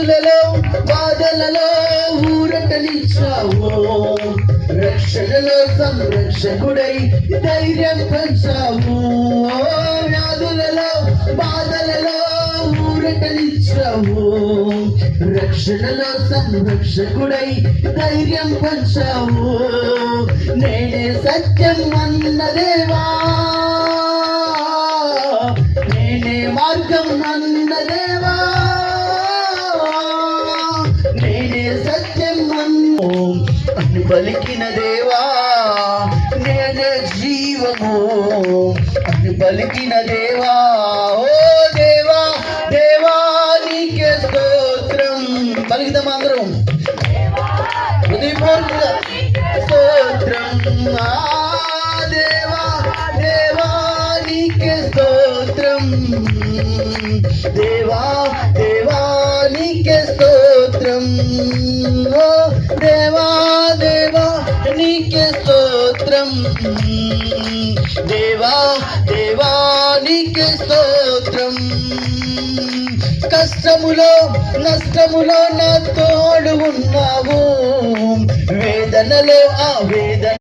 బాధలలో బాధలలో ఊరటనిచ్చావు. రక్షణలో సంరక్షకుడై ధైర్యం పంచావు. వ్యాధులలో బాధలలో ఊరటనిచ్చావు. రక్షణలో సంరక్షకుడై ధైర్యం పంచావు. నేనే సత్యం అన్నదే పలికిన దేవా నేనే జీవము. అని పలికిన దేవా ఓ దేవా దేవా నీకే స్తోత్రం. పలికిదాం అందరం. హృదయపూర్వక స్తోత్రం. దేవా దేవా నీకే స్తోత్రం. దేవా దేవా నీకే స్తోత్రం. ఓ దేవా నీకే స్తోత్రం. దేవా దేవా నీకే స్తోత్రం. కష్టములో నష్టములో నా తోడు ఉన్నావు. వేదనలో ఆ వేదన